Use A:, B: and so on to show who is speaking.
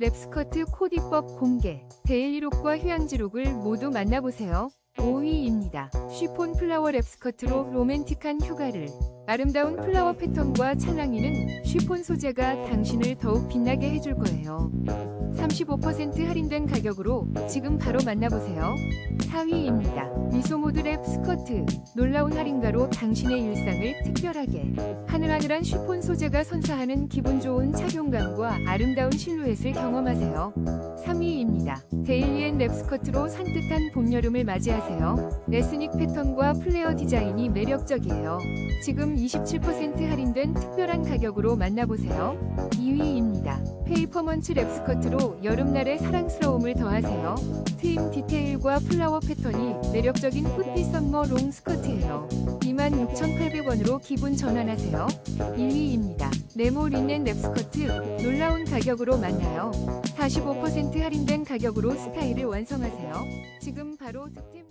A: 랩스커트 코디법 공개, 데일리룩과 휴양지룩을 모두 만나보세요. 5위입니다. 쉬폰 플라워 랩스커트로 로맨틱한 휴가를 아름다운 플라워 패턴과 찰랑이는 쉬폰 소재가 당신을 더욱 빛나게 해줄 거예요. 35% 할인된 가격으로 지금 바로 만나보세요. 4위입니다. 미소모드 랩 스커트. 놀라운 할인가로 당신의 일상을 특별하게. 하늘하늘한 쉬폰 소재가 선사하는 기분 좋은 착용감과 아름다운 실루엣을 경험하세요. 3위입니다. 데일리앤 랩 스커트로 산뜻한 봄 여름을 맞이하세요. 에스닉 패턴과 플레어 디자인이 매력적이에요. 지금 27% 할인된 특별한 가격으로 만나보세요. 2위입니다. 페이퍼먼츠 랩 스커트로 여름날의 사랑스러움을 더하세요. 트임 디테일과 플라워 패턴이 매력적인 푸티 썸머 롱 스커트예요. 26,800원으로 기분 전환하세요. 1위입니다. 네모 린넨 랩 스커트 놀라운 가격으로 만나요. 45% 할인된 가격으로 스타일을 완성하세요. 지금 바로 득템